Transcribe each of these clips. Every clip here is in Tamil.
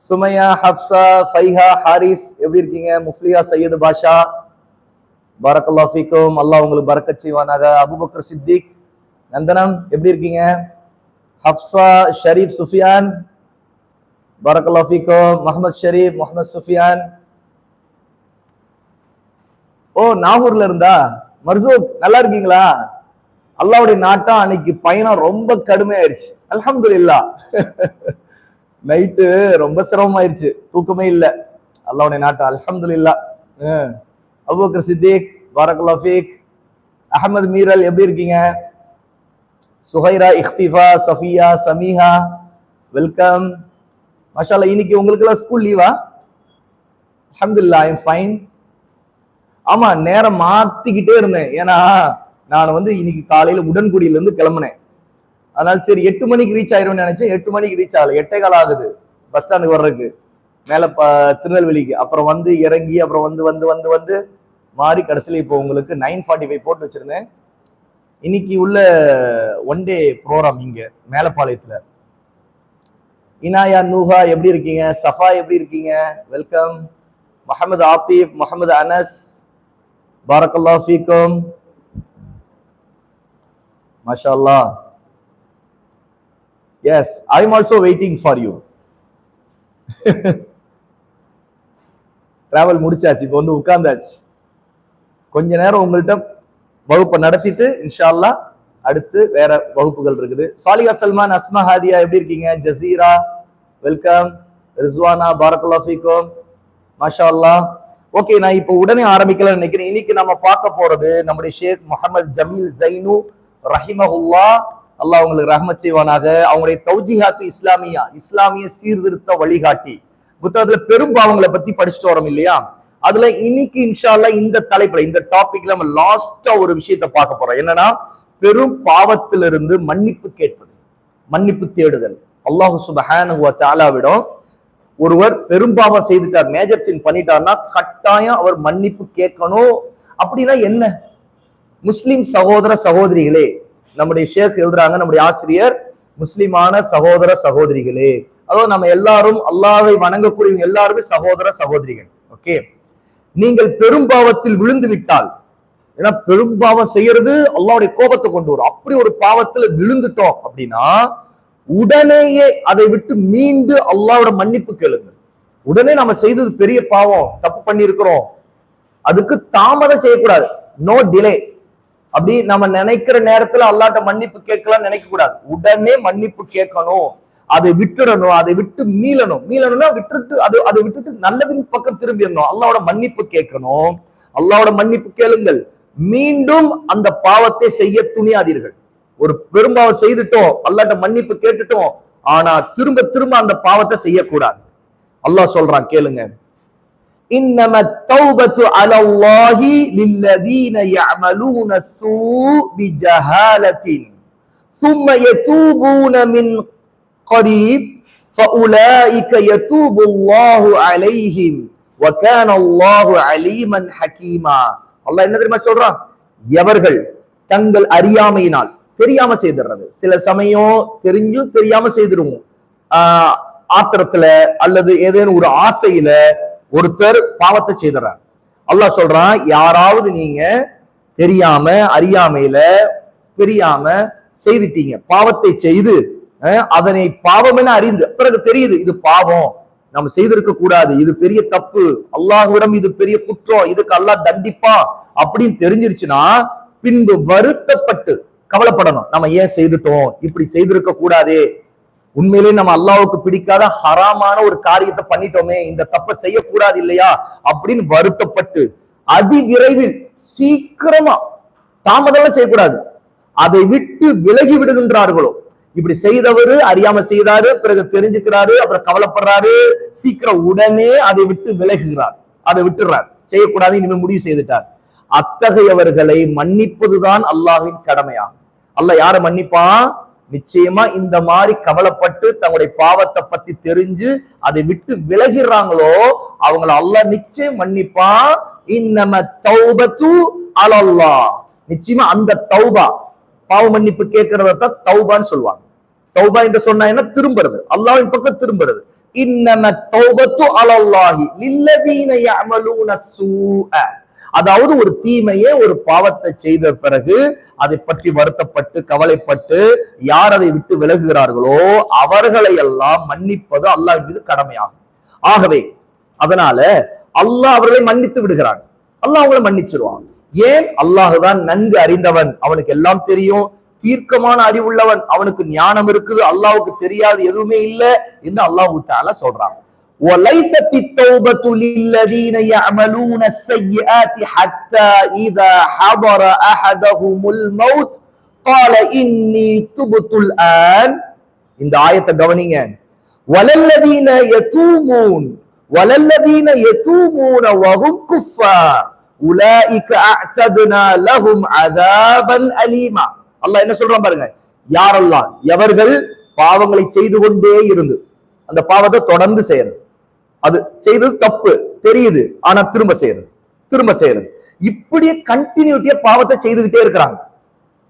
சுமையா ஹப்சா ஃபைஹா ஹாரிஸ் எப்படி இருக்கீங்க? முஃப்லியா சையது பாஷா. பரக்கல்லா ஃபீக்கும். அல்லாஹ் உங்களுக்கு பரக்கத் செய்வானாக. அபுபக்கர் சித்திக். நந்தனம் எப்படி இருக்கீங்க? ஹப்சா ஷரீப் சுஃபியான். பரக்கல்லா ஃபீக்கும். முகமது ஷரீப் முகமது சுஃபியான். ஓ நாகூர்ல இருந்தா? மர்சூக் நல்லா இருக்கீங்களா? அல்லாவுடைய நாட்டம் அன்னைக்கு பயணம் ரொம்ப கடுமையாயிருச்சு. அல்ஹம்துலில்லா நைட்டு ரொம்ப சிரமமாயிருச்சு. தூக்கமே இல்ல. அல்லாவுடைய நாட்டு. அலமது இல்லா அபூபக்கர் சித்திக் பாரக்கல்லா ஃபீக். அஹமது மீரல் எப்படி இருக்கீங்க? சுஹைரா இஃப்திஃபா சஃபியா சமீஹா. வெல்கம். மஷாலா இன்னைக்கு உங்களுக்குலாம் ஸ்கூல் லீவா அல்ஹம்துலில்லா ஐம் ஃபைன் ஆமா நேரம் மாத்திக்கிட்டே இருந்தேன். ஏன்னா நான் வந்து இன்னைக்கு காலையில உடன்குடியில இருந்து கிளம்புனேன். அதனால சரி எட்டு மணிக்கு ரீச் ஆயிரும்னு நினைச்சேன். எட்டு மணிக்கு ரீச் ஆகல. எட்டே கால் ஆகுது. பஸ் ஸ்டாண்டுக்கு வர்றதுக்கு. மேல ப திருநெல்வேலிக்கு. அப்புறம் வந்து இறங்கி அப்புறம் வந்து வந்து வந்து வந்து மாறி கடைசியில் இப்போ உங்களுக்கு நைன் ஃபார்ட்டி ஃபைவ் போட்டு வச்சிருந்தேன். இன்னைக்கு உள்ள ஒன் டே ப்ரோக்ராம் இங்க மேலப்பாளையத்துல. இனாயா நூஹா எப்படி இருக்கீங்க? சஃபா எப்படி இருக்கீங்க? வெல்கம் முகமது ஆத்திப் முகமது அனஸ். பாரக்கல்லா மஷா மாஷா yes I am also waiting for you travel முடிச்சாச்சு இப்போ வந்து உட்கார்ந்தாச்சு. கொஞ்ச நேரம் உங்கள்கிட்ட வகுப்பை நடத்திட்டு இன்ஷா அல்லாஹ் அடுத்து வேற வகுப்புகள் இருக்குது. சாலிகா சல்மான் அஸ்மா ஹாதியா எப்படி இருக்கீங்க? ஜசீரா வெல்கம். ரிஸ்வானா பாரக்கல்லா ஃபீகோம் மாஷா அல்லா ஓகே நான் இப்போ உடனே ஆரம்பிக்கலாம்னு நினைக்கிறேன். இன்னைக்கு நம்ம பார்க்க போறது நம்முடைய ஷேக் முகமது ஜமீல் ஜைனு ரஹிமஹுல்லா அல்லாஹ் உங்களுக்கு ரஹமத் செய்வானாக. அவங்களுடைய தௌஜிஹாத்து இஸ்லாமியா இஸ்லாமிய சீர்திருத்த வழிகாட்டி. புத்தகத்துல பெரும் பாவங்களை பத்தி படிச்சுட்டு வரோம் இல்லையா? அதுல இன்னைக்கு இன்ஷா இந்த தலைப்புல இந்த டாபிக்ல நம்ம லாஸ்டா ஒரு விஷயத்தை பார்க்க போறோம். என்னன்னா பெரும் பாவத்திலிருந்து மன்னிப்பு கேட்பது மன்னிப்பு தேடுதல். அல்லாஹு சுபஹானஹு ஒருவர் பெரும்பாவம் செய்துட்டார் மேஜர் சின் பண்ணிட்டார்னா கட்டாயம் அவர் மன்னிப்பு கேட்கணும். அப்படின்னா என்ன? முஸ்லிம் சகோதர சகோதரிகளே நம்முடைய ஷேக் எழுதுறாங்க நம்முடைய ஆசிரியர் முஸ்லிமான சகோதர சகோதரிகளே. அதாவது நம்ம எல்லாரும் அல்லாவை வணங்கக்கூடியவங்க எல்லாருமே சகோதர சகோதரிகள். ஓகே? நீங்கள் பெரும்பாவத்தில் விழுந்து விட்டால் ஏன்னா பெரும்பாவம் செய்யறது அல்லாவுடைய கோபத்தை கொண்டு வரும். அப்படி ஒரு பாவத்துல விழுந்துட்டோம் அப்படின்னா உடனேயே அதை விட்டு மீண்டு அல்லாவோட மன்னிப்பு கேளுங்க. உடனே நம்ம செய்தது பெரிய பாவம் தப்பு பண்ணியிருக்கிறோம். அதுக்கு தாமதம் செய்யக்கூடாது. நோ டிலே அப்படி நம்ம நினைக்கிற நேரத்துல அல்லாட்ட மன்னிப்பு கேட்கலாம் நினைக்க கூடாது. உடனே மன்னிப்பு கேட்கணும். அதை விட்டுடணும். அதை விட்டு மீளணும். மீளணும்னா விட்டுட்டு அது அதை விட்டுட்டு நல்லதின் பக்கம் திரும்பிடணும். அல்லாவோட மன்னிப்பு கேட்கணும். அல்லாவோட மன்னிப்பு கேளுங்கள். மீண்டும் அந்த பாவத்தை செய்ய துணியாதீர்கள். ஒரு பெரும்பாவம் செய்துட்டோம். அல்லாட்ட மன்னிப்பு கேட்டுட்டோம். ஆனா திரும்ப திரும்ப அந்த பாவத்தை செய்யக்கூடாது. அல்லாஹ் சொல்றான் கேளுங்க. إنما التوبة على الله للذين يعملون السوء بجهالة. ثم يتوبون من قريب فأولئك يتوب الله عليهم وكان الله عليما حكيما. الله என்ன தெரியுமா சொல்றான் எவர்கள் தங்கள் அறியாமையினால் தெரியாம செய்துறது. சில சமயம் தெரிஞ்சும் தெரியாம செய்துறோம் ஆத்திரத்துல அல்லது ஏதேனும் ஒரு ஆசையில ஒருத்தர் பாவத்தை செய்துறார். அல்லாஹ் சொல்றான் யாராவது நீங்க தெரியாம அறியாமையில தெரியாம செய்துட்டீங்க. பாவத்தை செய்து அதனை பாவம் என அறிந்து பிறகு தெரியுது இது பாவம். நம்ம செய்திருக்க கூடாது இது பெரிய தப்பு. அல்லாஹ்விடம் இது பெரிய குற்றம் இதுக்கு அல்லாஹ் தண்டிப்பா. அப்படின்னு தெரிஞ்சிருச்சுன்னா பின்பு வருத்தப்பட்டு கவலைப்படணும். நம்ம ஏன் செய்துட்டோம்? இப்படி செய்திருக்க கூடாதே. உண்மையிலே நம்ம அல்லாவுக்கு பிடிக்காத ஹராமான ஒரு காரியத்தை பண்ணிட்டோமே இந்த தப்பை செய்யக்கூடாது இல்லையா? அப்படின்னு வருத்தப்பட்டு அதி விரைவில் சீக்கிரமா தாமதம் செய்யக்கூடாது. அதை விட்டு விலகி விடுகின்றார்களோ? இப்படி செய்தவரு அறியாம செய்தாரு பிறகு தெரிஞ்சுக்கிறாரு அப்புறம் கவலைப்படுறாரு சீக்கிரம் உடனே அதை விட்டு விலகுகிறார் அதை விட்டுறார். செய்யக்கூடாது இனிமேல் முடிவு செய்துட்டார். அத்தகையவர்களை மன்னிப்பதுதான் அல்லாவின் கடமையா? அல்ல யார மன்னிப்பான்? நிச்சயமா இந்த மாதிரி கவலைப்பட்டு தங்களுடைய பாவத்தை பத்தி தெரிஞ்சு அதை விட்டு விலகிறாங்களோ அவங்கள அல்லாஹ் நிச்சயம் மன்னிப்பான் இன்னம தௌபத்து அலல்லாஹ். நிச்சயமா அந்த தௌபா பாவ மன்னிப்பு கேட்கறத தௌபான்னு சொல்லுவாங்க. தௌபா என்று சொன்னா என்ன? திரும்புறது. அல்லாஹ்வின் பக்கம் திரும்புறது. இன்னம தௌபத்து அலல்லாஹி லில்லதீன யஅமலூன சூஅ. அதாவது ஒரு தீமையே ஒரு பாவத்தை செய்த பிறகு அதை பற்றி வருத்தப்பட்டு கவலைப்பட்டு யார் அதை விட்டு விலகுகிறார்களோ அவர்களை எல்லாம் மன்னிப்பது அல்லாஹ் மீது கடமையாகும். ஆகவே அதனால அல்லாஹ் அவர்களை மன்னித்து விடுகிறான். அல்லாஹ் அவங்களை மன்னிச்சிருவான். ஏன்? அல்லாஹுதான் நன்கு அறிந்தவன். அவனுக்கு எல்லாம் தெரியும். தீர்க்கமான அறிவுள்ளவன். அவனுக்கு ஞானம் இருக்குது. அல்லாவுக்கு தெரியாது. எதுவுமே இல்லை என்று அல்லாஹு தால சொல்றான். وليست التوبة للذين يعملون السيئات حتى إذا حضر أحدهم الموت قال إني تبت الآن இந்த ஆயத்தை கவனிங்க வலல்லதீன யதூமூன் வலல்லதீன யதூமூன வஹும் குஃபார் உலாயிக அஅதனா லஹும் அதாபன் அலீமா அல்லாஹ் என்ன சொல்றான் பாருங்க யாரெல்லாம் எவர்கள் பாவங்களை செய்து கொண்டே இருந்து அந்த பாவத்தை தொடர்ந்து செய்யறது அது செய்தது தப்பு தெரியுது. ஆனா திரும்ப செய்யறது திரும்ப செய்யறது. இப்படியே கண்டினியூட்டியா பாவத்தை செய்துகிட்டே இருக்கிறாங்க.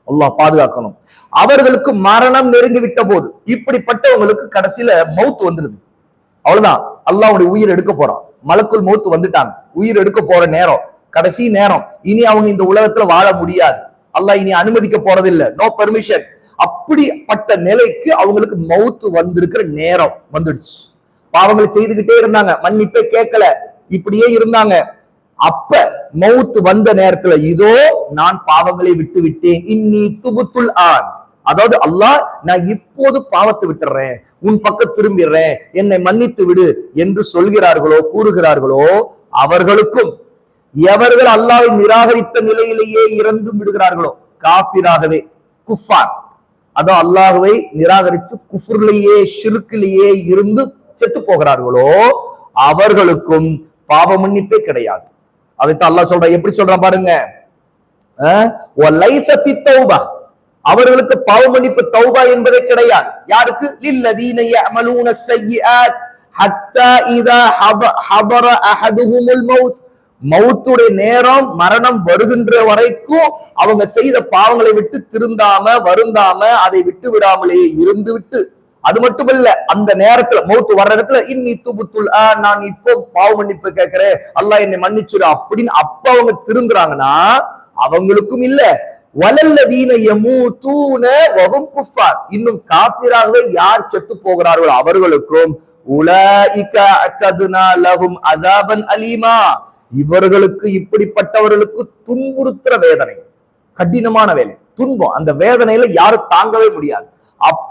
அல்லாஹ் பாதுகாக்கணும். அவர்களுக்கு மரணம் நெருங்கி விட்ட போது இப்படிப்பட்டவங்களுக்கு கடைசியில மவுத் வந்துருது. அவ்வளவுதான். அல்லாவுடைய உயிர் எடுக்க போறான். மலக்குள் மவுத்து வந்துட்டாங்க. உயிர் எடுக்க போற நேரம் கடைசி நேரம். இனி அவங்க இந்த உலகத்துல வாழ முடியாது. அல்லாஹ் இனி அனுமதிக்க போறதில்ல. நோ பெர்மிஷன் அப்படிப்பட்ட நிலைக்கு அவங்களுக்கு மவுத்து வந்திருக்கிற நேரம் வந்துடுச்சு. பாவங்களை செய்துகிட்டே இருந்தாங்க. மன்னிப்பே கேட்கல. இப்படியே இருந்தாங்க. அப்ப மவுத்து வந்த நேரத்துல இதோ நான் பாவங்களை விட்டு விட்டேன். இன்னி துபுத்துல் ஆன். அதாவது அல்லாஹ் நான் இப்போது பாவத்தை விட்டுறேன். உன் பக்கம் திரும்பிடுறேன். என்னை மன்னித்து விடு என்று சொல்கிறார்களோ கூறுகிறார்களோ அவர்களுக்கும் எவர்கள் அல்லாவை நிராகரித்த நிலையிலேயே இறந்து விடுகிறார்களோ காபிராகவே குஃபார். அதோ அல்லாஹுவை நிராகரித்து குஃபுர்லேயே ஷிருக்கிலேயே இருந்து செத்து போகிறார்களோ அவர்களுக்கும் பாவ மன்னிப்பே கிடையாது. அதைத்தான் அல்லாஹ் சொல்றேன். எப்படி சொல்றான் பாருங்க. அஹ், அவர்களுக்கு பாவ மன்னிப்பு தௌபா என்பதே கிடையாது. யாருக்கு? லில்லதீன யஅமலூன ஸய்யிஆத் ஹத்தா இதா ஹப- ஹபர அஹதுஹுமுல் மௌத் மௌத்துடைய நேரம் மரணம் வருகின்ற வரைக்கும் அவங்க செய்த பாவங்களை விட்டு திருந்தாம வருந்தாம அதை விட்டு விடாமலேயே இருந்து விட்டு அது மட்டுமல்ல அந்த நேரத்துல மௌத்து வர்ற இடத்துல இன்னி துபுத்துல் நான் இப்போ பாவ மன்னிப்பு கேட்கிறேன். அல்லாஹ் என்னை மன்னிச்சுரு அப்படின்னு அப்ப அவங்க திருந்துறாங்கன்னா அவங்களுக்கும் இல்ல. வலல்லதீன யமூதூன வஹும் குஃபார் இன்னும் காபிராகவே யார் செத்து போகிறார்களோ அவர்களுக்கும் உலகும் அதாபன் அலீமா. இவர்களுக்கு இப்படிப்பட்டவர்களுக்கு துன்புறுத்துற வேதனை. கடினமான வேலை. துன்பம். அந்த வேதனையில யாரும் தாங்கவே முடியாது.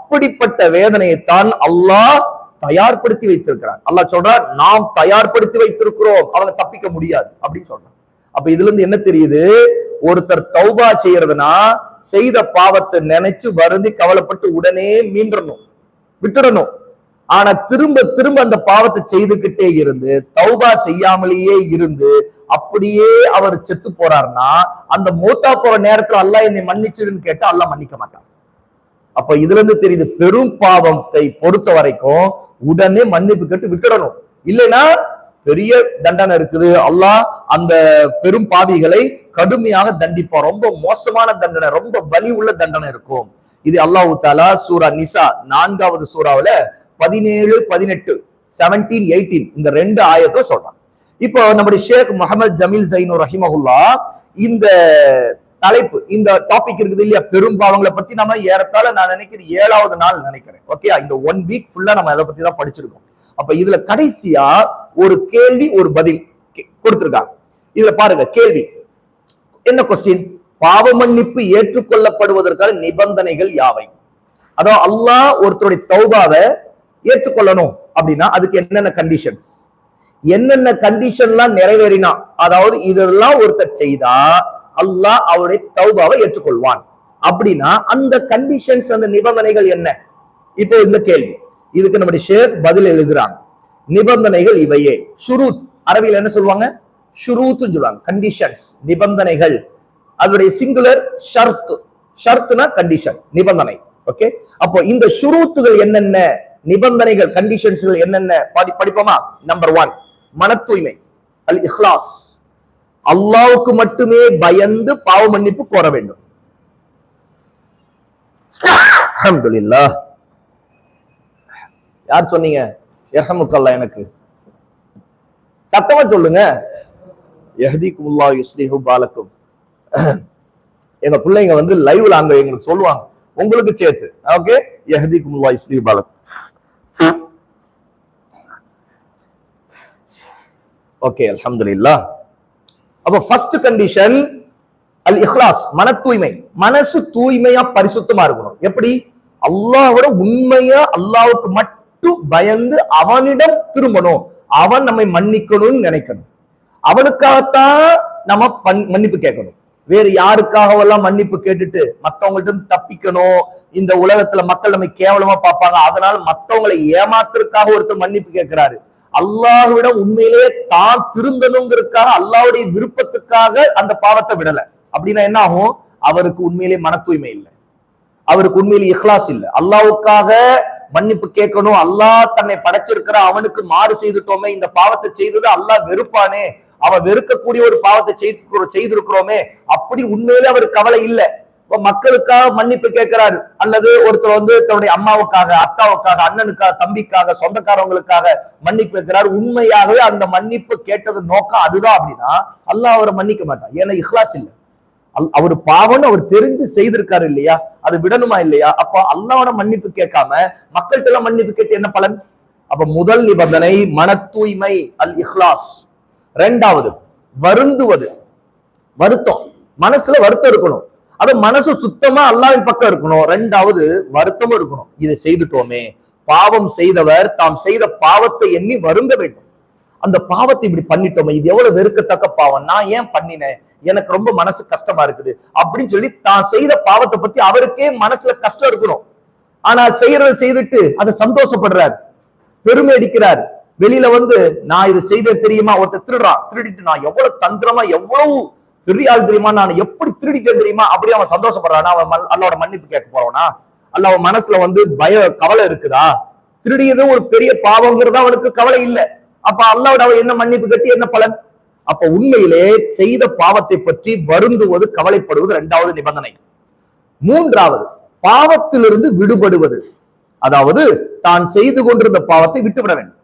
அப்படிப்பட்ட வேதனையை தான் அல்லாஹ் தயார்படுத்தி வைத்திருக்கிறார் அல்லாஹ் சொல்றார் நாம் தயார்படுத்தி வைத்திருக்கிறோம். அவங்க தப்பிக்க முடியாது அப்படின்னு சொல்றான். அப்ப இதுல இருந்து என்ன தெரியுது? ஒருத்தர் தௌபா செய்யறதுனா செய்த பாவத்தை நினைச்சு வருந்தி கவலைப்பட்டு உடனே மீண்டணும் விட்டுடணும் ஆனா திரும்ப திரும்ப அந்த பாவத்தை செய்துகிட்டே இருந்து தௌபா செய்யாமலேயே இருந்து அப்படியே அவர் செத்து போறாருன்னா அந்த மூத்தா போற நேரத்துல அல்லாஹ் என்னை மன்னிச்சிடுன்னு கேட்டா அல்லாஹ் மன்னிக்க மாட்டான். அப்ப இதுல இருந்து தெரியுது பெரும் பாவத்தை பொறுத்த வரைக்கும் உடனே மன்னிப்பு கேட்டு விட்டுடணும். இல்லைன்னா பெரிய தண்டனை இருக்குது. அல்லாஹ் அந்த பெரும் பாவிகளை கடுமையாக தண்டிப்பான். ரொம்ப மோசமான தண்டனை ரொம்ப வலி உள்ள தண்டனை இருக்கும். இது அல்லாஹு தாலா சூரா நிசா நான்காவது சூறாவில பதினேழு பதினெட்டு செவன்டீன் எயிட்டீன் இந்த ரெண்டு ஆயத்தை சொல்றான். இப்போ நம்முடைய ஷேக் முகமது ஜமீல் ஜைனு ரஹிமஹுல்லா இந்த தலைப்பு. இந்த டாபிக் இருக்குது இல்லையா? பெரும் பாவங்களை பத்தி நம்ம ஏறத்தாழ நான் நினைக்கிறேன் ஏழாவது நாள் நினைக்கிறேன். ஓகே இந்த ஒன் வீக் ஃபுல்லா நம்ம அதை பத்தி தான் படிச்சிருக்கோம். அப்ப இதுல கடைசியா ஒரு கேள்வி ஒரு பதில் கொடுத்திருக்காங்க. இதுல பாருங்க கேள்வி. என்ன கொஸ்டின் பாவ மன்னிப்பு ஏற்றுக்கொள்ளப்படுவதற்கான நிபந்தனைகள் யாவை? அதாவது அல்லாஹ் ஒருத்தருடைய தௌபாவை ஏற்றுக்கொள்ளணும் அப்படின்னா அதுக்கு என்னென்ன கண்டிஷன்ஸ் என்னென்ன கண்டிஷன்லாம் நிறைவேறினா அதாவது இதெல்லாம் ஒருத்தர் செய்தா அல்லாஹ் அவருடைய தௌபாவை ஏற்றுக்கொள்வான். அப்படின்னா அந்த கண்டிஷன்ஸ் அந்த நிபந்தனைகள் என்ன? இப்போ இந்த கேள்வி. இதுக்கு நம்முடைய ஷேர் பதில் எழுதுறாங்க நிபந்தனைகள் இவையே. ஷுரூத். அரபியில் என்ன சொல்லுவாங்க? ஷுரூத்னு சொல்லுவாங்க. கண்டிஷன்ஸ் நிபந்தனைகள். அதனுடைய சிங்குலர் ஷர்த். ஷர்த்னா கண்டிஷன் நிபந்தனை. ஓகே அப்போ இந்த ஷுரூத்துகள் என்னென்ன? நிபந்தனைகள் கண்டிஷன்ஸ்கள் என்னென்ன? படி படிப்போமா? நம்பர் ஒன் மன தூய்மை அல் இஹ்லாஸ் அல்லாவுக்கு மட்டுமே பயந்து பாவ மன்னிப்பு கோர வேண்டும். அல்ஹம்துலில்லாஹ் யார் சொன்னீங்க? எஹமுக்கல்லா எனக்கு. சத்தமா சொல்லுங்க. எஹதிக்குமுல்லா யுஸ்லிஹு பாலக்கும். எங்க பிள்ளைங்க வந்து லைவ்ல அங்க எங்களுக்கு சொல்லுவாங்க. உங்களுக்கு சேர்த்து. ஓகே? எஹதிக்குமுல்லா யுஸ்லிஹு பாலக்கும். ஓகே அல்ஹம்துலில்லாஹ் அப்ப ஃபர்ஸ்ட் கண்டிஷன் அல் இஹ்லாஸ் மன தூய்மை மனசு தூய்மையா பரிசுத்தமா இருக்கணும். எப்படி? அல்லாவோட உண்மையா அல்லாவுக்கு மட்டும் பயந்து அவனிடம் திரும்பணும். அவன் நம்மை மன்னிக்கணும்னு நினைக்கணும். அவனுக்காகத்தான் நம்ம பன்- மன்னிப்பு கேட்கணும். வேறு யாருக்காகவெல்லாம் மன்னிப்பு கேட்டுட்டு மத்தவங்கள்ட்ட இருந்து தப்பிக்கணும்? இந்த உலகத்துல மக்கள் நம்மை கேவலமா பார்ப்பாங்க. அதனால மத்தவங்களை ஏமாத்துறதுக்காக ஒருத்தர் மன்னிப்பு கேட்கிறாரு. அல்லாஹுவிடம் உண்மையிலேயே தான் திருந்தணுங்கிறதுக்காக அல்லாஹ்வுடைய விருப்பத்துக்காக அந்த பாவத்தை விடல. அப்படின்னா என்ன ஆகும்? அவருக்கு உண்மையிலேயே மன தூய்மை இல்லை. அவருக்கு உண்மையில் இஹ்லாஸ் இல்லை. அல்லாஹ்வுக்காக மன்னிப்பு கேட்கணும். அல்லாஹ் தன்னை படைச்சிருக்கிற அவனுக்கு மாறு செய்துட்டோமே இந்த பாவத்தை செய்தது அல்லாஹ் வெறுப்பானே. அவன் வெறுக்கக்கூடிய ஒரு பாவத்தை செய்து செய்திருக்கிறோமே. அப்படி உண்மையிலே அவருக்கு கவலை இல்லை. மக்களுக்காக மன்னிப்பு கேட்கிறாரு. அல்லது ஒருத்தர் வந்து தன்னுடைய அம்மாவுக்காக அக்காவுக்காக அண்ணனுக்காக தம்பிக்காக சொந்தக்காரவங்களுக்காக மன்னிப்பு கேட்கிறார். உண்மையாகவே அந்த மன்னிப்பு கேட்டது நோக்கம் அதுதான் அப்படின்னா அல்லாஹ் அவரை மன்னிக்க மாட்டார் ஏன்னா இஹ்லாஸ் இல்லை. அல்- அவர் பாவம்னு அவர் தெரிஞ்சு செய்திருக்காரு இல்லையா? அது விடணுமா இல்லையா? அப்ப அல்லாவோட மன்னிப்பு கேட்காம மக்கள்கிட்ட எல்லாம் மன்னிப்பு கேட்டு என்ன பலன்? அப்ப முதல் நிபந்தனை மன தூய்மை அல் இஹ்லாஸ். ரெண்டாவது வருந்துவது. வருத்தம். மனசுல வருத்தம் இருக்கணும். அது மனசு சுத்தமா அல்லாவின் பக்கம் இருக்கணும். ரெண்டாவது வருத்தமும் இருக்கணும். இதை செய்துட்டோமே. பாவம் செய்தவர் தாம் செய்த பாவத்தை எண்ணி வருந்த வேண்டும். அந்த பாவத்தை இப்படி பண்ணிட்டோமே. இது எவ்வளவு வெறுக்கத்தக்க பாவம். நான் ஏன் பண்ணினேன்? எனக்கு ரொம்ப மனசு கஷ்டமா இருக்குது. அப்படின்னு சொல்லி தான் செய்த பாவத்தை பத்தி அவருக்கே மனசுல கஷ்டம் இருக்கணும். ஆனா செய்யறத செய்துட்டு அதை சந்தோஷப்படுறார். பெருமை அடிக்கிறார். வெளியில வந்து நான் இது செய்த தெரியுமா? ஒருத்தர் திருடுறான். திருடிட்டு நான் எவ்வளவு தந்திரமா எவ்வளவு பெரிய ஆள் தெரியுமா? நான் எப்படி திருடிட்டேன் தெரியுமா? அப்படி அவன் சந்தோஷப்படுறானா. அவன் அல்லாவோட மன்னிப்பு கேட்க போறானா அல்ல அவன் மனசுல வந்து பய கவலை இருக்குதா? திருடியது ஒரு பெரிய பாவங்கிறது அவனுக்கு கவலை இல்லை. அப்ப அல்லாவோட அவன் என்ன மன்னிப்பு கட்டி என்ன பலன்? அப்ப உண்மையிலே செய்த பாவத்தை பற்றி வருந்துவது கவலைப்படுவது இரண்டாவது நிபந்தனை. மூன்றாவது பாவத்திலிருந்து விடுபடுவது. அதாவது தான் செய்து கொண்டிருந்த பாவத்தை விட்டுவிட வேண்டும்.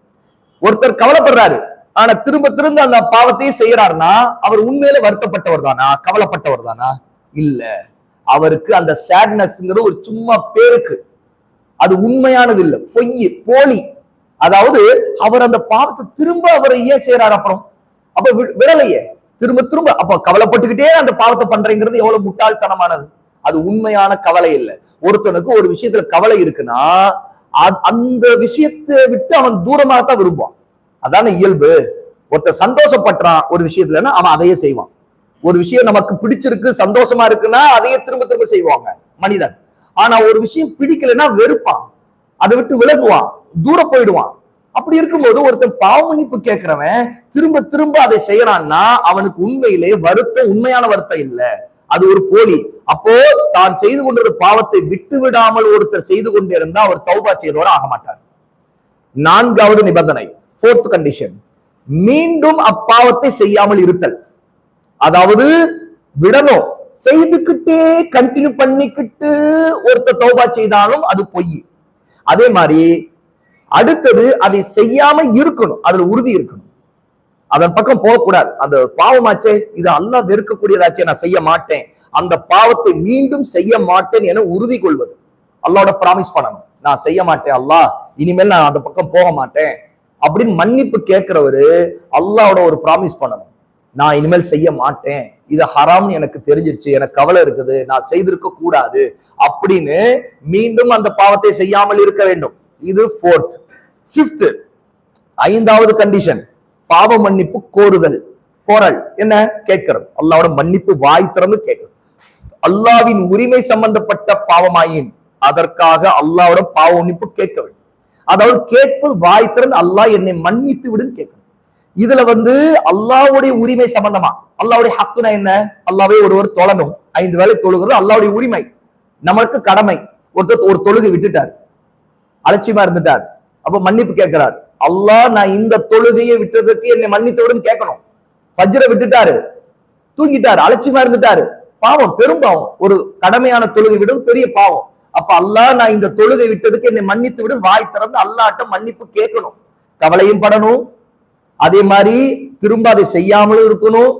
ஒருத்தர் கவலைப்படுறாரு ஆனா திரும்ப திரும்ப அந்த பாவத்தையே செய்யறாருன்னா அவர் உண்மையில வருத்தப்பட்டவர் தானா? கவலைப்பட்டவர் தானா? இல்ல. அவருக்கு அந்த சேட்னஸ்ங்கிறது ஒரு சும்மா பேருக்கு. அது உண்மையானது இல்ல. பொய் போலி. அதாவது அவர் அந்த பாவத்தை திரும்ப அவர் ஏன் செய்யறாரு அப்புறம்? அப்ப வி- விடலையே. திரும்ப திரும்ப. அப்ப கவலைப்பட்டுக்கிட்டே அந்த பாவத்தை பண்றேங்கிறது எவ்வளவு முட்டாள்தனமானது. அது உண்மையான கவலை இல்லை. ஒருத்தனுக்கு ஒரு விஷயத்துல கவலை இருக்குன்னா அ- அந்த விஷயத்தை விட்டு அவன் தூரமாகத்தான் விரும்புவான். அதான இயல்பு. ஒருத்தர் சந்தோஷப்பட்டான் ஒரு விஷயத்துலன்னா அவன் அதையே செய்வான். ஒரு விஷயம் நமக்கு பிடிச்சிருக்கு சந்தோஷமா இருக்குன்னா அதையே திரும்ப திரும்ப செய்வாங்க மனிதன். ஆனா ஒரு விஷயம் பிடிக்கலைன்னா வெறுப்பான். அதை விட்டு விலகுவான் தூர போயிடுவான். அப்படி இருக்கும்போது ஒருத்தன் பாவமன்னிப்பு கேட்கிறவன் திரும்ப திரும்ப அதை செய்யறான்னா அவனுக்கு உண்மையிலே வருத்தம் உண்மையான வருத்தம் இல்ல. அது ஒரு போலி. அப்போ தான் செய்து கொண்டிருந்த பாவத்தை விட்டு விடாமல் ஒருத்தர் செய்து கொண்டிருந்தா அவர் தௌபா செய்தோட ஆக மாட்டார். நான்காவது நிபந்தனை. ஃபோர்த் கண்டிஷன் மீண்டும் அப்பாவத்தை செய்யாமல் இருத்தல். அதாவது விடணும். செய்துக்கிட்டே கண்டினியூ பண்ணிக்கிட்டு ஒருத்தர் தௌபா செய்தாலும் அது பொய். அதே மாதிரி அடுத்தது அதை செய்யாம இருக்கணும். அதுல உறுதி இருக்கணும். அதன் பக்கம் போகக்கூடாது. அந்த பாவமாச்சே இது அல்லா வெறுக்கக்கூடியதாச்சே நான் செய்ய மாட்டேன். அந்த பாவத்தை மீண்டும் செய்ய மாட்டேன் என உறுதி கொள்வது. அல்லாவோட ப்ராமிஸ் பண்ணணும். நான் செய்ய மாட்டேன் அல்லாஹ். இனிமேல் நான் அந்த பக்கம் போக மாட்டேன். அப்படின்னு மன்னிப்பு கேட்கிறவரு அல்லாவோட ஒரு ப்ராமிஸ் பண்ணணும். நான் இனிமேல் செய்ய மாட்டேன். இது ஹராம்னு எனக்கு தெரிஞ்சிருச்சு. எனக்கு கவலை இருக்குது. நான் செய்திருக்க கூடாது. அப்படின்னு மீண்டும் அந்த பாவத்தை செய்யாமல் இருக்க வேண்டும். இது ஃபோர்த் ஃபிஃப்த் ஐந்தாவது கண்டிஷன் பாவ மன்னிப்பு கோருதல். கோரல். என்ன? கேட்கிறது அல்லாவோட மன்னிப்பு வாய் திறந்து கேட்கிறது அல்லாவின் உரிமை சம்பந்தப்பட்ட பாவமாயின் அதற்காக அல்லாவோட பாவ மன்னிப்பு கேட்க வேண்டும். அதாவது கேட்பது வாய் திறந்து அல்லாஹ் என்னை மன்னித்து விடுன்னு கேட்கணும். இதுல வந்து அல்லாவுடைய உரிமை சம்பந்தமா? அல்லாவுடைய ஹக்குனா என்ன? அல்லாவே ஒருவர் தொழணும். ஐந்து வேளை தொழுகிறது அல்லாவுடைய உரிமை. நமக்கு கடமை. ஒருத்தர் ஒரு தொழுகை விட்டுட்டார். அலட்சியமா இருந்துட்டார். அப்ப மன்னிப்பு கேட்கிறார். அல்லாஹ் நான் இந்த தொழுகையை விட்டதுக்கு என்னை மன்னித்து விடுன்னு கேட்கணும். பஜ்ர விட்டுட்டாரு. தூங்கிட்டாரு. அலட்சியமா இருந்துட்டாரு. பாவம் பெரும் பாவம். ஒரு கடமையான தொழுகை விடும் பெரிய பாவம். அப்ப அல்லாஹ் நான் இந்த தொழுகை விட்டதுக்கு என்னை மன்னித்து விடு. வாய் திறந்து அல்லாட்ட மன்னிப்பு கேட்கணும். கவலையும் படணும். அதே மாதிரி திரும்ப அதை செய்யாமலும் இருக்கணும்.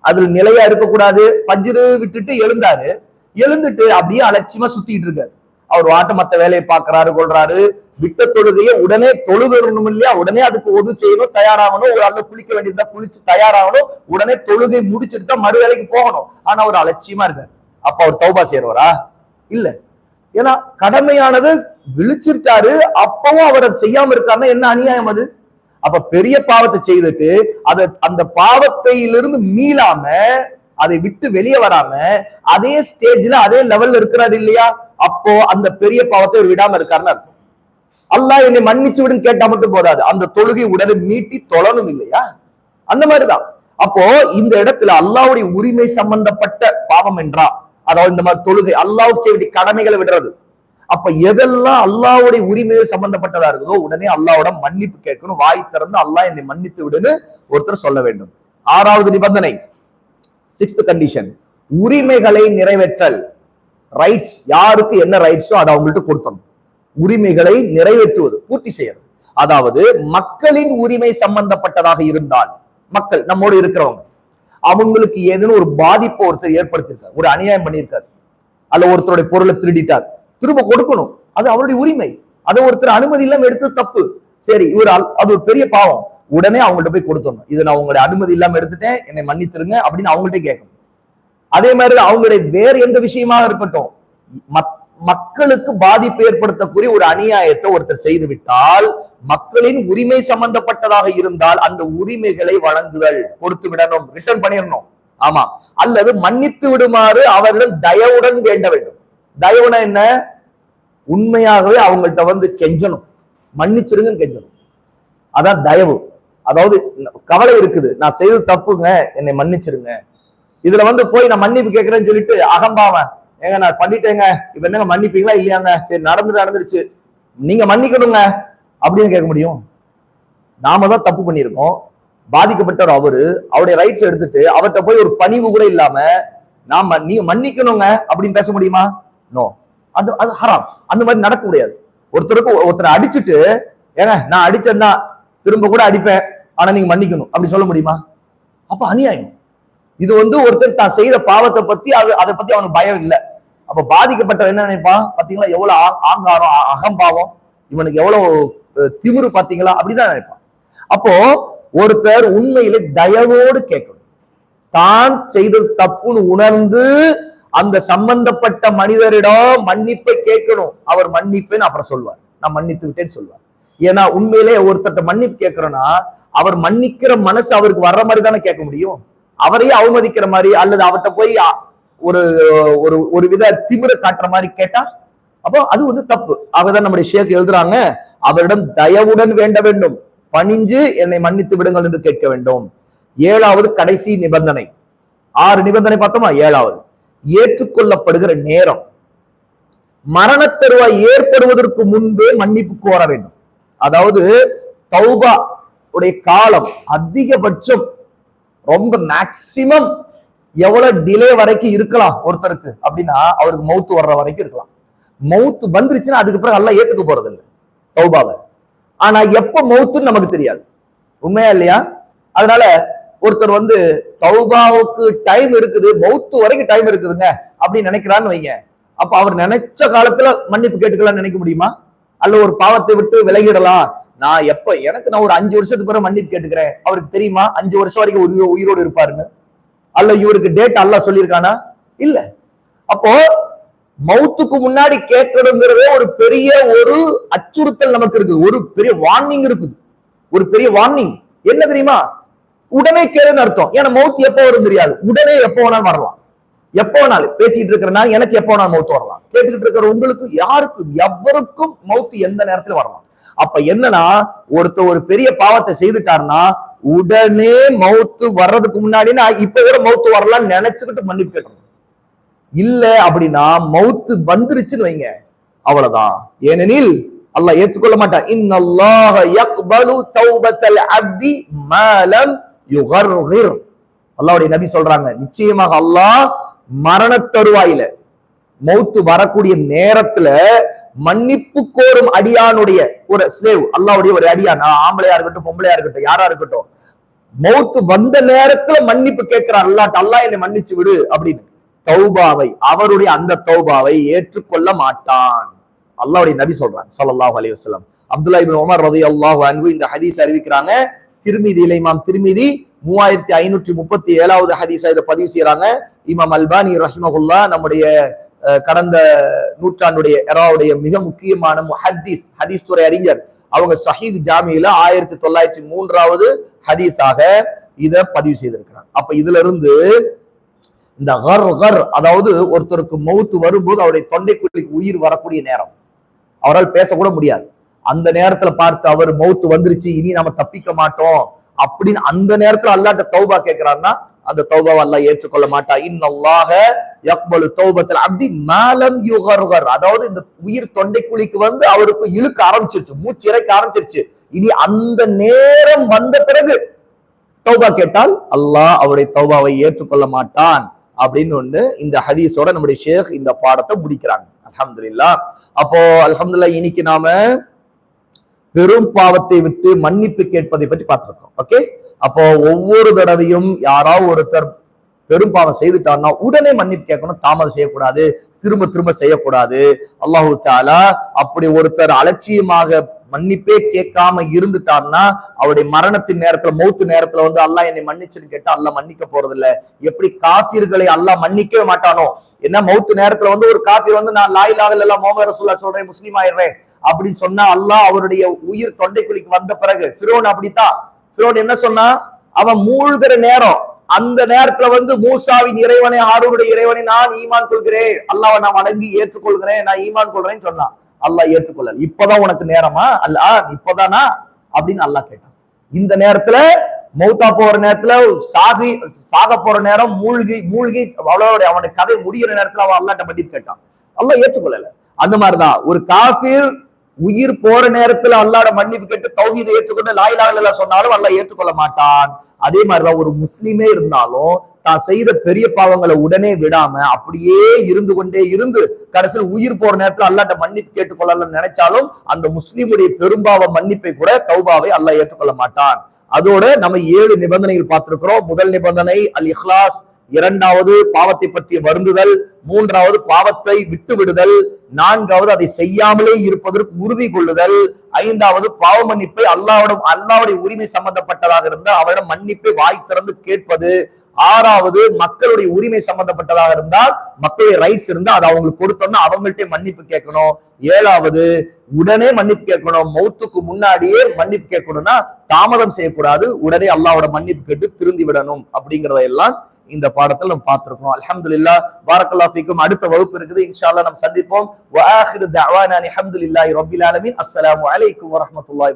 அதுல நிலையா இருக்கக்கூடாது. பஜ்ரு விட்டுட்டு எழுந்தாரு. எழுந்துட்டு அப்படியே அலட்சியமா சுத்திட்டு இருக்காரு. அவர் வாட்ட மத்த வேலையை பாக்குறாரு கொள்றாரு. விட்ட தொழுகையை உடனே தொழுகணும் இல்லையா? உடனே அதுக்கு ஒது செய்யணும் தயாராகணும். ஒரு அல்ல குளிக்க வேண்டியதா குளிச்சு தயாராகணும். உடனே தொழுகை முடிச்சுட்டு தான் மறு வேலைக்கு போகணும். ஆனா அவர் அலட்சியமா இருக்காரு. அப்ப அவர் தௌபா செய்யறவரா இல்ல. ஏன்னா கடமையானது விழிச்சிருக்காரு அப்பவும் அவரை செய்யாம இருக்காருன்னா என்ன அநியாயம் அது? அப்ப பெரிய பாவத்தை செய்துட்டு அத அந்த பாவத்தையிலிருந்து மீளாம அதை விட்டு வெளியே வராம அதே ஸ்டேஜ்ல அதே லெவல்ல இருக்கிறாரு இல்லையா? அப்போ அந்த பெரிய பாவத்தை விடாம இருக்காருன்னு அர்த்தம். அல்லாஹ் என்னை மன்னிச்சு விடுன்னு கேட்டா மட்டும் போதாது. அந்த தொழுகை உடனே மீட்டி தொழணும் இல்லையா? அந்த மாதிரிதான். அப்போ இந்த இடத்துல அல்லாவுடைய உரிமை சம்பந்தப்பட்ட பாவம் என்றா அதாவது இந்த மாதிரி தொழுகை அல்லாவுக்கு செய்ய வேண்டிய கடமைகளை விடுறது. அப்ப எதெல்லாம் அல்லாவுடைய உரிமையை சம்பந்தப்பட்டதா இருக்குதோ உடனே அல்லாவோட மன்னிப்பு கேட்கணும். வாய் திறந்து அல்லாஹ் என்னை மன்னித்து விடுன்னு ஒருத்தர் சொல்ல வேண்டும். ஆறாவது நிபந்தனை சிக்ஸ்த் கண்டிஷன் உரிமைகளை நிறைவேற்றல். ரைட்ஸ் யாருக்கு என்ன ரைட்ஸோ அதை அவங்கள்ட்ட கொடுத்தணும் உரிமைகளை நிறைவேற்றுவது பூர்த்தி செய்யறது. அதாவது மக்களின் உரிமை சம்பந்தப்பட்டதாக இருந்தால் மக்கள் நம்மோடு இருக்கிறவங்க அவங்களுக்கு ஏதேனும் ஒரு பாதிப்பை ஒருத்தர் ஏற்படுத்தியிருக்காரு ஒரு அநியாயம் பண்ணியிருக்காரு அல்ல ஒருத்தருடைய பொருளை திருடிட்டார் திரும்ப கொடுக்கணும். அது அவருடைய உரிமை. அதை ஒருத்தர் அனுமதி இல்லாம எடுத்தது தப்பு. சரி இவர் அது ஒரு பெரிய பாவம். உடனே அவங்கள்ட்ட போய் கொடுத்துடணும். இது நான் உங்களுடைய அனுமதி இல்லாம எடுத்துட்டேன் என்னை மன்னித்திருங்க அப்படின்னு அவங்கள்ட்ட கேட்கணும். அதே மாதிரி அவங்களுடைய வேற எந்த விஷயமாக இருக்கட்டும் மக்- மக்களுக்கு பாதிப்பு ஏற்படுத்தக்கூடிய ஒரு அநியாயத்தை ஒருத்தர் செய்து விட்டால் மக்களின் உரிமை சம்பந்தப்பட்டதாக இருந்தால் அந்த உரிமைகளை வழங்குதல் கொடுத்து விடணும் ரிட்டர்ன் பண்ணிடணும். ஆமா. அல்லது மன்னித்து விடுமாறு அவரிடம் தயவுடன் வேண்ட வேண்டும். தயவுனா என்ன? உண்மையாகவே அவங்கள்ட்ட வந்து கெஞ்சணும். மன்னிச்சிருங்க கெஞ்சணும். அதான் தயவு. அதாவது கவலை இருக்குது. நான் செய்தது தப்புங்க என்னை மன்னிச்சிருங்க. இதுல வந்து போய் நான் மன்னிப்பு கேட்கிறேன்னு சொல்லிட்டு அகம்பாவன் ஏங்க நான் பண்ணிட்டேங்க. இப்ப என்னங்க மன்னிப்பீங்களா இல்லையாங்க? சரி நடந்து நடந்துருச்சு. நீங்க மன்னிக்கணுங்க. அப்படின்னு கேட்க முடியும். நாம தான் தப்பு பண்ணியிருக்கோம். பாதிக்கப்பட்டவர் அவரு அவருடைய ரைட்ஸ் எடுத்துட்டு அவர்கிட்ட போய் ஒரு பணிவு கூட இல்லாம நாம நீ மன்னிக்கணுங்க அப்படின்னு பேச முடியுமா? நோ அது அது ஹராம் அந்த மாதிரி நடக்க முடியாது. ஒருத்தருக்கு ஒருத்தரை அடிச்சுட்டு ஏங்க நான் அடிச்சேன்னா திரும்ப கூட அடிப்பேன். ஆனா நீங்க மன்னிக்கணும் அப்படி சொல்ல முடியுமா? அப்ப அநியாயம். இது வந்து ஒருத்தர் தான் செய்த பாவத்தை பத்தி அது அதை பத்தி அவனுக்கு பயம் இல்லை. அப்ப பாதிக்கப்பட்டவன் என்ன நினைப்பான்? பாத்தீங்களா எவ்வளவு ஆ- ஆங்காரம் அகம்பாவம். இவனுக்கு எவ்வளவு திமிரு பார்த்தீங்களா? அப்படிதான் நினைப்பான். அப்போ ஒருத்தர் உண்மையிலே தயவோடு கேட்கணும். தான் செய்தது தப்புன்னு உணர்ந்து அந்த சம்பந்தப்பட்ட மனிதரிடம் மன்னிப்பை கேட்கணும். அவர் மன்னிப்பேன்னு அப்புறம் சொல்வார். நான் மன்னித்து விட்டேன்னு சொல்வார். ஏன்னா உண்மையிலே ஒருத்தர்ட்ட மன்னிப்பு கேட்கிறோம்னா அவர் மன்னிக்கிற மனசு அவருக்கு வர்ற மாதிரி தானே கேட்க முடியும்? அவரையே அவமதிக்கிற மாதிரி அல்லது அவர்கிட்ட போய் ஒரு ஒரு ஒரு வித திமிர காட்டுற மாதிரி கேட்டா அப்போ அது வந்து தப்பு. அவர்தான் நம்முடைய ஷேக் எழுதுறாங்க. அவரிடம் தயவுடன் வேண்ட வேண்டும். பணிஞ்சு என்னை மன்னித்து விடுங்கள் என்று கேட்க வேண்டும். ஏழாவது கடைசி நிபந்தனை. ஆறு நிபந்தனை பார்த்தோமா? ஏழாவது. ஏற்றுக்கொள்ளப்படுகிற நேரம். மரணத் தருவாய் ஏற்படுவதற்கு முன்பே மன்னிப்பு கோர வேண்டும். அதாவது தௌபா உடைய காலம் அதிகபட்சம் ரொம்ப மேக்சிமம் எவ்வளவு டிலே வரைக்கும் இருக்கலாம் ஒருத்தருக்கு. அப்படின்னா அவருக்கு மவுத்து வர்ற வரைக்கும் இருக்கலாம். மவுத்து வந்துருச்சுன்னா அதுக்கு பிறகு எல்லாம் ஏத்துக்க போறது இல்லை தௌபாவை. ஆனா எப்ப மௌத்துன்னு நமக்கு தெரியாது. உண்மையா இல்லையா? அதனால ஒருத்தர் வந்து தௌபாவுக்கு டைம் இருக்குது மௌத்து வரைக்கும் டைம் இருக்குதுங்க அப்படின்னு நினைக்கிறான்னு வைங்க. அப்ப அவர் நினைச்ச காலத்துல மன்னிப்பு கேட்டுக்கலாம்னு நினைக்க முடியுமா? அல்ல ஒரு பாவத்தை விட்டு விலகிடலாம். நான் எப்ப எனக்கு நான் ஒரு அஞ்சு வருஷத்துக்கு பிறகு மன்னிப்பு கேட்டுக்கிறேன். அவருக்கு தெரியுமா? அஞ்சு வருஷம் வரைக்கும் உயிரோ- உயிரோடு இருப்பாருன்னு. அல்ல இவருக்கு டேட் அல்ல சொல்லியிருக்கானா? இல்ல. அப்போ மௌத்துக்கு முன்னாடி கேட்கணுங்கிறதே ஒரு பெரிய ஒரு அச்சுறுத்தல் நமக்கு இருக்குது. ஒரு பெரிய வார்னிங் இருக்குது. ஒரு பெரிய வார்னிங் என்ன தெரியுமா? உடனே கேளுன்னு அர்த்தம். ஏன்னா மௌத் எப்போ வரும் தெரியாது. உடனே எப்போ வேணாலும் வரலாம். எப்போ வேணாலும். பேசிட்டு இருக்கிறனால எனக்கு எப்போ வேணாலும் மவுத்து வரலாம். கேட்டுக்கிட்டு இருக்கிற உங்களுக்கு யாருக்கும் எவருக்கும் மவுத்து எந்த நேரத்துல வரலாம். அப்ப என்னன்னா ஒருத்தர் ஒரு பெரிய பாவத்தை செய்துட்டாருன்னா உடனே மௌத்து வர்றதுக்கு முன்னாடின்னா இப்ப கூட மௌத்து வரலாம்னு நினைச்சுக்கிட்டு மன்னிப்பு கேட்கணும். இல்ல அப்படின்னா மௌத்து வந்துருச்சுன்னு வைங்க. அவ்வளவுதான். ஏனெனில் அல்லாஹ் ஏற்றுக்கொள்ள மாட்டான். இன்னல்லாஹ யக்பலு தௌபத்தல் அப்தி மாலம் யுகர்கிர். அல்லாஹ்வுடைய நபி சொல்றாங்க நிச்சயமாக அல்லாஹ் மரண தருவாயில. மௌத்து வரக்கூடிய நேரத்துல மன்னிப்பு கோரும் அடியானுடைய ஒரு ஸ்லேவ் அல்லாவுடைய ஒரு அடியான் ஆம்பளையா இருக்கட்டும் பொம்பளையா இருக்கட்டும் யாரா இருக்கட்டும் மௌத்து வந்த நேரத்துல மன்னிப்பு கேட்கிறார். அல்லாட்ட அல்லாஹ் என்னை மன்னிச்சு விடு அப்படின்னு. தௌபாவை அவருடைய அந்த தௌபாவை ஏற்றுக்கொள்ள மாட்டான். அல்லாவுடைய நபி சொல்றாங்க சல்லாஹ் அலி வஸ்லாம் அப்துல்லா இபின் உமர் ரலியல்லாஹு அன்பு இந்த ஹதீஸ் அறிவிக்கிறாங்க. திருமிதி இமாம் திருமிதி மூவாயிரத்தி ஐநூற்றி முப்பத்தி ஏழாவது ஹதீஸ் இதை பதிவு செய்யறாங்க இமாம் அல்பானி ரஹ்மகுல்லா நம்முடைய கடந்த நூற்றாண்டுடைய எராவுடைய மிக முக்கியமான ஹதீஸ் ஹதீஸ் துறை அறிஞர். அவங்க சஹீத் ஜாமியில ஆயிரத்தி தொள்ளாயிரத்தி மூன்றாவது ஹதீஸாக இதை பதிவு செய்திருக்கிறாங்க அப்ப இதுல இருந்து இந்த ஹர் ஹர் அதாவது ஒருத்தருக்கு மவுத்து வரும்போது அவருடைய தொண்டைக்குழிக்கு உயிர் வரக்கூடிய நேரம். அவரால் பேசக்கூட முடியாது. அந்த நேரத்துல பார்த்து அவர் மவுத்து வந்துருச்சு இனி நம்ம தப்பிக்க மாட்டோம் அப்படின்னு அந்த நேரத்துல அல்லாட்ட தௌபா கேட்கிறான்னா அந்த தௌபாவை அல்லாஹ் ஏற்றுக்கொள்ள மாட்டா. இன்னல்லாஹ யக்பலு தௌபத்தில் அப்படி மேலம் யுகர்கர். அதாவது இந்த உயிர் தொண்டைக்குழிக்கு வந்து அவருக்கு இழுக்க ஆரம்பிச்சிருச்சு மூச்சு இறைக்க ஆரம்பிச்சிருச்சு. இனி அந்த நேரம் வந்த பிறகு தௌபா கேட்டால் அல்லாஹ் அவருடைய தௌபாவை ஏற்றுக்கொள்ள மாட்டான். அப்படின்னு ஒண்ணு இந்த ஹதீஸோட நம்முடைய ஷேக் இந்த பாடத்தை முடிக்கிறாங்க. அலமதுல்லா அப்போ அலமதுல்லா இன்னைக்கு நாம பெரும் பாவத்தை விட்டு மன்னிப்பு கேட்பதை பற்றி பார்த்திருக்கோம். ஓகே? அப்போ ஒவ்வொரு தடவையும் யாராவது ஒருத்தர் பெரும் பாவம் செய்துட்டாருன்னா உடனே மன்னிப்பு கேட்கணும் தாமதம் செய்யக்கூடாது. திரும்ப திரும்ப செய்யக்கூடாது. அல்லாஹு தாலா அப்படி ஒருத்தர் அலட்சியமாக மன்னிப்பே கேட்காம இருந்துட்டார்னா அவருடைய மரணத்தின் நேரத்துல மௌத்து நேரத்துல வந்து அல்லாஹ் என்னை மன்னிச்சுன்னு கேட்டா அல்லாஹ் மன்னிக்க போறது இல்ல எப்படி காப்பீர்களை அல்லாஹ் மன்னிக்கவே மாட்டானோ? என்ன மௌத்து நேரத்துல வந்து ஒரு காப்பீர் வந்து நான் லாய் லாவில் எல்லாம் ரசூல்லா சொல்றேன் முஸ்லீம் ஆயிடுறேன் அப்படின்னு சொன்னா அல்லாஹ் அவருடைய உயிர் தொண்டைக்குழிக்கு வந்த பிறகு ஃபிரோன் அப்படித்தான். ஃபிரோன் என்ன சொன்னா? அவன் மூழ்கிற நேரம் அந்த நேரத்துல வந்து மூசாவின் இறைவனை ஆரூருடைய இறைவனை நான் ஈமான் கொள்கிறேன். அல்லாவை நான் வணங்கி ஏற்றுக்கொள்கிறேன் நான் ஈமான் கொள்றேன்னு சொன்னான். அல்லாஹ் ஏற்றுக்கொள்ள இப்பதான் உனக்கு நேரமா? அல்ல இப்பதானா? அப்படின்னு அல்லாஹ் கேட்டான். இந்த நேரத்துல மௌத்தா போற நேரத்துல சாகி சாக போற நேரம் மூழ்கி மூழ்கி அவ்வளவு அவனுடைய கதை முடியிற நேரத்துல அவன் அல்லாட்ட மன்னிப்பு கேட்டான். அல்லாஹ் ஏற்றுக்கொள்ளல. அந்த மாதிரிதான். ஒரு காஃபிர் உயிர் போற நேரத்துல அல்லாட மன்னிப்பு கேட்டு தௌஹீதை ஏற்றுக்கொண்டு லாயிலாக சொன்னாலும் அல்லாஹ் ஏற்றுக்கொள்ள மாட்டான். அதே மாதிரிதான் ஒரு முஸ்லீமே இருந்தாலும் தான் செய்த பெரிய பாவங்களை உடனே விடாம அப்படியே இருந்து கொண்டே இருந்து கடைசியில் உயிர் போற நேரத்துல அல்லாட்ட மன்னிப்பு கேட்டுக்கொள்ளலாம் நினைச்சாலும் அந்த முஸ்லிமுடைய பெரும்பாவ மன்னிப்பை கூட தௌபாவை அல்லாஹ் ஏற்றுக்கொள்ள மாட்டான். அதோட நம்ம ஏழு நிபந்தனைகள் பார்த்திருக்கிறோம். முதல் நிபந்தனை அல் இஹ்லாஸ் இரண்டாவது பாவத்தை பற்றிய வருந்துதல் மூன்றாவது பாவத்தை விட்டு விடுதல் நான்காவது அதை செய்யாமலே இருப்பதற்கு உறுதி கொள்ளுதல் ஐந்தாவது பாவ மன்னிப்பை அல்லாவிடம் அல்லாவுடைய உரிமை சம்பந்தப்பட்டதாக இருந்தால் அவரிடம் மன்னிப்பை வாய் திறந்து கேட்பது. ஆறாவது மக்களுடைய உரிமை சம்பந்தப்பட்டதாக இருந்தால் மக்களுடைய ரைட்ஸ் இருந்தால் அதை அவங்களுக்கு கொடுத்தோம்னா அவங்கள்ட்ட மன்னிப்பு கேட்கணும். ஏழாவது உடனே மன்னிப்பு கேட்கணும். மௌத்துக்கு முன்னாடியே மன்னிப்பு கேட்கணும்னா தாமதம் செய்யக்கூடாது. உடனே அல்லாவோட மன்னிப்பு கேட்டு திருந்தி விடணும் அப்படிங்கிறதையெல்லாம் இந்த பாடத்தில் நம்ம பார்த்திருக்கோம் அல்ஹம்துலில்லா பாரக்கல்லாஹு ஃபீக்கும். அடுத்த வகுப்பு இருக்குது. இன்ஷா அல்லாஹ் நம்ம சந்திப்போம். வஆஹிரு தஅவானா அல்ஹம்துலில்லாஹி ரப்பில் ஆலமீன். அஸ்ஸலாமு அலைக்கும் வரஹ்மத்துல்லாஹி